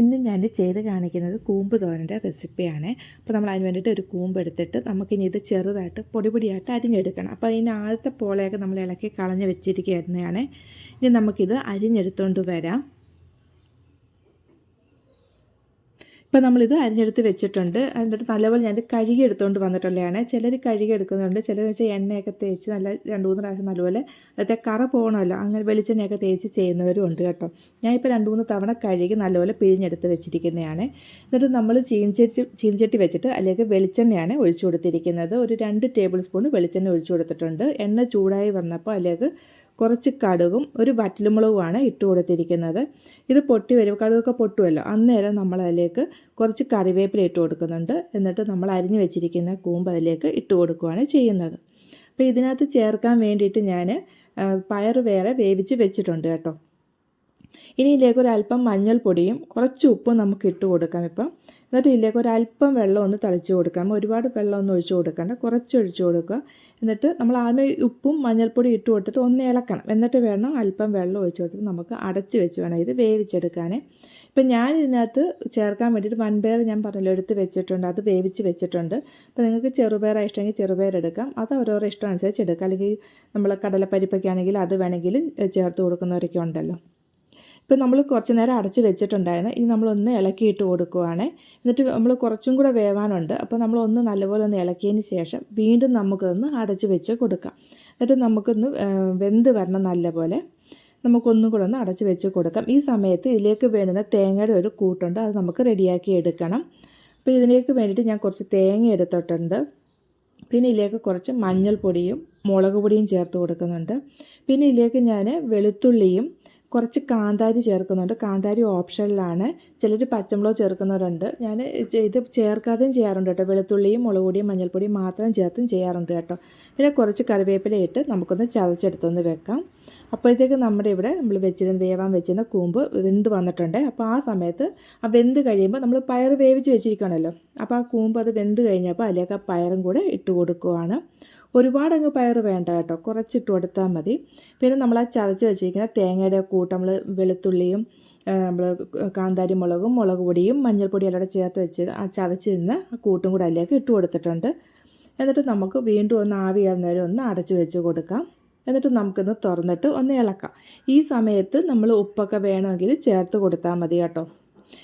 ഇന്ന് ഞാൻ ചെയ്ത് കാണിക്കുന്നത് കൂമ്പ് തോരന്റെ റെസിപ്പിയാണ്. അപ്പോൾ നമ്മൾ അതിന് വേണ്ടിയിട്ട് ഒരു കൂമ്പ് എടുത്തിട്ട് നമുക്കിനി ഇത് ചെറുതായിട്ട് പൊടിപൊടിയായിട്ട് അരിഞ്ഞെടുക്കണം. അപ്പോൾ അതിന് ആദ്യത്തെ പോളയൊക്കെ നമ്മൾ ഇളക്കി കളഞ്ഞ് വെച്ചിരിക്കുന്നതാണ് ഇനി നമുക്കിത് അരിഞ്ഞെടുത്തുകൊണ്ട് വരാം. ഇപ്പം നമ്മളിത് അരിഞ്ഞെടുത്ത് വെച്ചിട്ടുണ്ട്. എന്നിട്ട് നല്ലപോലെ ഞാൻ കഴുകി എടുത്തുകൊണ്ട് വന്നിട്ടുള്ളതാണ് ചിലർ കഴുകി എടുക്കുന്നുണ്ട്. ചിലർ വെച്ചാൽ എണ്ണയൊക്കെ തേച്ച് നല്ല രണ്ട് മൂന്ന് പ്രാവശ്യം നല്ലപോലെ അതായത് കറ പോകണമല്ലോ അങ്ങനെ വെളിച്ചെണ്ണയൊക്കെ തേച്ച് ചെയ്യുന്നവരും ഉണ്ട് കേട്ടോ. ഞാൻ ഇപ്പോൾ രണ്ട് മൂന്ന് തവണ കഴുകി നല്ലപോലെ പിഴിഞ്ഞെടുത്ത് വെച്ചിരിക്കുന്നതാണ്. എന്നിട്ട് നമ്മൾ ചീൻചട്ടി ചീൻചട്ടി വെച്ചിട്ട് അതിലേക്ക് വെളിച്ചെണ്ണയാണ് ഒഴിച്ചു കൊടുത്തിരിക്കുന്നത്. ഒരു രണ്ട് ടേബിൾ സ്പൂൺ വെളിച്ചെണ്ണ ഒഴിച്ചു കൊടുത്തിട്ടുണ്ട്. എണ്ണ ചൂടായി വന്നപ്പോൾ അതിലേക്ക് കുറച്ച് കടുകും ഒരു വറ്റലുമുളകുമാണ് ഇട്ട് കൊടുത്തിരിക്കുന്നത്. ഇത് പൊട്ടി വരും. കടുകൊക്കെ പൊട്ടുമല്ലോ അന്നേരം നമ്മൾ അതിലേക്ക് കുറച്ച് കറിവേപ്പില ഇട്ട് കൊടുക്കുന്നുണ്ട്. എന്നിട്ട് നമ്മൾ അരിഞ്ഞു വെച്ചിരിക്കുന്ന കൂമ്പ് അതിലേക്ക് ഇട്ട് കൊടുക്കുകയാണ് ചെയ്യുന്നത്. അപ്പോൾ ഇതിനകത്ത് ചേർക്കാൻ വേണ്ടിയിട്ട് ഞാൻ പയർ വേറെ വേവിച്ച് വെച്ചിട്ടുണ്ട് കേട്ടോ. ഇനി ഇതിലേക്ക് ഒരു അല്പം മഞ്ഞൾപ്പൊടിയും കുറച്ച് ഉപ്പും നമുക്ക് ഇട്ട് കൊടുക്കാം ഇപ്പം. എന്നിട്ട് ഇതിലേക്ക് ഒരല്പം വെള്ളം ഒന്ന് തളിച്ച് കൊടുക്കാം. ഒരുപാട് വെള്ളം ഒന്നും ഒഴിച്ച് കൊടുക്കണ്ട. കുറച്ച് ഒഴിച്ച് കൊടുക്കുക. എന്നിട്ട് നമ്മൾ ആദ്യം ഉപ്പും മഞ്ഞൾപ്പൊടി ഇട്ട് കൊടുത്തിട്ട് ഒന്ന് ഇളക്കണം. എന്നിട്ട് വേണം അല്പം വെള്ളം ഒഴിച്ച് കൊടുത്തിട്ട് നമുക്ക് അടച്ച് വെച്ച് വേണം ഇത് വേവിച്ചെടുക്കാനേ. ഇപ്പം ഞാൻ ഇതിനകത്ത് ചേർക്കാൻ വേണ്ടിയിട്ട് വൻപയർ ഞാൻ പറഞ്ഞല്ലോ എടുത്ത് വെച്ചിട്ടുണ്ട്. അത് വേവിച്ച് വെച്ചിട്ടുണ്ട്. അപ്പോൾ നിങ്ങൾക്ക് ചെറുപയർ ഇഷ്ടമെങ്കിൽ ചെറുപയർ എടുക്കാം. അത് ഓരോരോ ഇഷ്ടം അനുസരിച്ച് എടുക്കാം. അല്ലെങ്കിൽ നമ്മൾ കടലപ്പരിപ്പൊക്കെ ആണെങ്കിൽ അത് വേണമെങ്കിൽ ചേർത്ത് കൊടുക്കുന്നവരൊക്കെ ഉണ്ടല്ലോ. ഇപ്പം നമ്മൾ കുറച്ച് നേരം അടച്ച് വെച്ചിട്ടുണ്ടായിരുന്നു. ഇനി നമ്മളൊന്ന് ഇളക്കിയിട്ട് കൊടുക്കുവാണ്. എന്നിട്ട് നമ്മൾ കുറച്ചും കൂടെ വേവാനുണ്ട്. അപ്പോൾ നമ്മളൊന്ന് നല്ലപോലെ ഒന്ന് ഇളക്കിയതിന് ശേഷം വീണ്ടും നമുക്കൊന്ന് അടച്ച് വെച്ച് കൊടുക്കാം. എന്നിട്ട് നമുക്കൊന്ന് വെന്ത് വരണം നല്ലപോലെ. നമുക്കൊന്നും കൂടെ ഒന്ന് അടച്ച് വെച്ച് കൊടുക്കാം. ഈ സമയത്ത് ഇതിലേക്ക് വേണ്ടുന്ന തേങ്ങയുടെ ഒരു കൂട്ടുണ്ട്. അത് നമുക്ക് റെഡിയാക്കി എടുക്കണം. അപ്പോൾ ഇതിലേക്ക് വേണ്ടിയിട്ട് ഞാൻ കുറച്ച് തേങ്ങ എടുത്തിട്ടുണ്ട്. പിന്നെ ഇതിലേക്ക് കുറച്ച് മഞ്ഞൾപ്പൊടിയും മുളക് പൊടിയും ചേർത്ത് കൊടുക്കുന്നുണ്ട്. പിന്നെ ഇതിലേക്ക് ഞാൻ വെളുത്തുള്ളിയും കുറച്ച് കാന്താരി ചേർക്കുന്നുണ്ട്. കാന്താരി ഓപ്ഷനിലാണ്. ചിലർ പച്ചമുളക് ചേർക്കുന്നവരുണ്ട്. ഞാൻ ഇത് ചേർക്കാതെയും ചെയ്യാറുണ്ട് കേട്ടോ. വെളുത്തുള്ളിയും മുളക് പൊടിയും മഞ്ഞൾപ്പൊടിയും മാത്രം ചേർത്തും ചെയ്യാറുണ്ട് കേട്ടോ. പിന്നെ കുറച്ച് കറിവേപ്പില ഇട്ട് നമുക്കൊന്ന് ചതച്ചെടുത്തൊന്ന് വെക്കാം. അപ്പോഴത്തേക്ക് നമ്മുടെ ഇവിടെ നമ്മൾ വെച്ചിരുന്ന വേവാൻ വെച്ചിരുന്ന കൂമ്പ് വെന്ത് വന്നിട്ടുണ്ട്. അപ്പോൾ ആ സമയത്ത് ആ വെന്ത് കഴിയുമ്പോൾ നമ്മൾ പയർ വേവിച്ച് വെച്ചിരിക്കണമല്ലോ അപ്പോൾ ആ കൂമ്പ് അത് വെന്ത് കഴിഞ്ഞപ്പോൾ അതിലേക്ക് ആ പയറും കൂടെ ഇട്ട് കൊടുക്കുവാണ്. ഒരുപാട് അങ്ങ് പയർ വേണ്ട കേട്ടോ. കുറച്ചിട്ട് കൊടുത്താൽ മതി. പിന്നെ നമ്മൾ ആ ചതച്ച് വെച്ചിരിക്കുന്ന തേങ്ങയുടെ കൂട്ട് നമ്മൾ വെളുത്തുള്ളിയും നമ്മൾ കാന്താരി മുളകും മുളക് പൊടിയും മഞ്ഞൾപ്പൊടിയും എല്ലാം ചേർത്ത് വെച്ച് ആ ചതച്ച് ആ കൂട്ടും കൂടെ അതിലേക്ക് ഇട്ട് കൊടുത്തിട്ടുണ്ട്. എന്നിട്ട് നമുക്ക് വീണ്ടും ഒന്ന് ആവിയാകുന്നവരെ ഒന്ന് അടച്ചു വെച്ച് കൊടുക്കാം. എന്നിട്ട് നമുക്കൊന്ന് തുറന്നിട്ട് ഒന്ന് ഇളക്കാം. ഈ സമയത്ത് നമ്മൾ ഉപ്പൊക്കെ വേണമെങ്കിൽ ചേർത്ത് കൊടുത്താൽ മതി കേട്ടോ.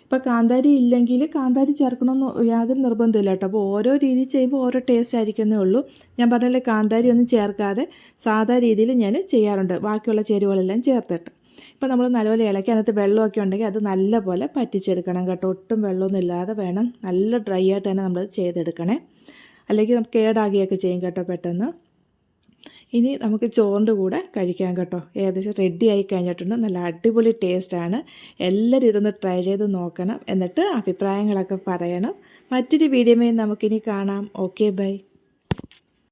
ഇപ്പോൾ കാന്താരി ഇല്ലെങ്കിൽ കാന്താരി ചേർക്കണമെന്ന് യാതൊരു നിർബന്ധമില്ല കേട്ടോ. അപ്പോൾ ഓരോ രീതി ചെയ്യുമ്പോൾ ഓരോ ടേസ്റ്റ് ആയിരിക്കുന്നേ ഉള്ളൂ. ഞാൻ പറഞ്ഞാൽ കാന്താരി ഒന്നും ചേർക്കാതെ സാധാ രീതിയിൽ ഞാൻ ചെയ്യാറുണ്ട്. ബാക്കിയുള്ള ചേരുവകളെല്ലാം ചേർത്തിട്ട്. ഇപ്പോൾ നമ്മൾ നല്ലപോലെ ഇളക്കി അതിനകത്ത് വെള്ളമൊക്കെ ഉണ്ടെങ്കിൽ അത് നല്ലപോലെ പറ്റിച്ചെടുക്കണം കേട്ടോ. ഒട്ടും വെള്ളമൊന്നും ഇല്ലാതെ വേണം. നല്ല ഡ്രൈ ആയിട്ട് തന്നെ നമ്മൾ ചെയ്തെടുക്കണേ. അല്ലെങ്കിൽ നമുക്ക് കേടാകുകയൊക്കെ ചെയ്യും കേട്ടോ പെട്ടെന്ന്. ഇനി നമുക്ക് ചോറിന്റെ കൂടെ കഴിക്കാം കേട്ടോ. ഏകദേശം റെഡി ആയി കഴിഞ്ഞിട്ടുണ്ട്. നല്ല അടിപൊളി ടേസ്റ്റാണ് എല്ലാവരും ഇതൊന്ന് ട്രൈ ചെയ്ത് നോക്കണം. എന്നിട്ട് അഭിപ്രായങ്ങളൊക്കെ പറയണം. മറ്റൊരു വീഡിയോയിൽ നമുക്കിനി കാണാം. Okay bye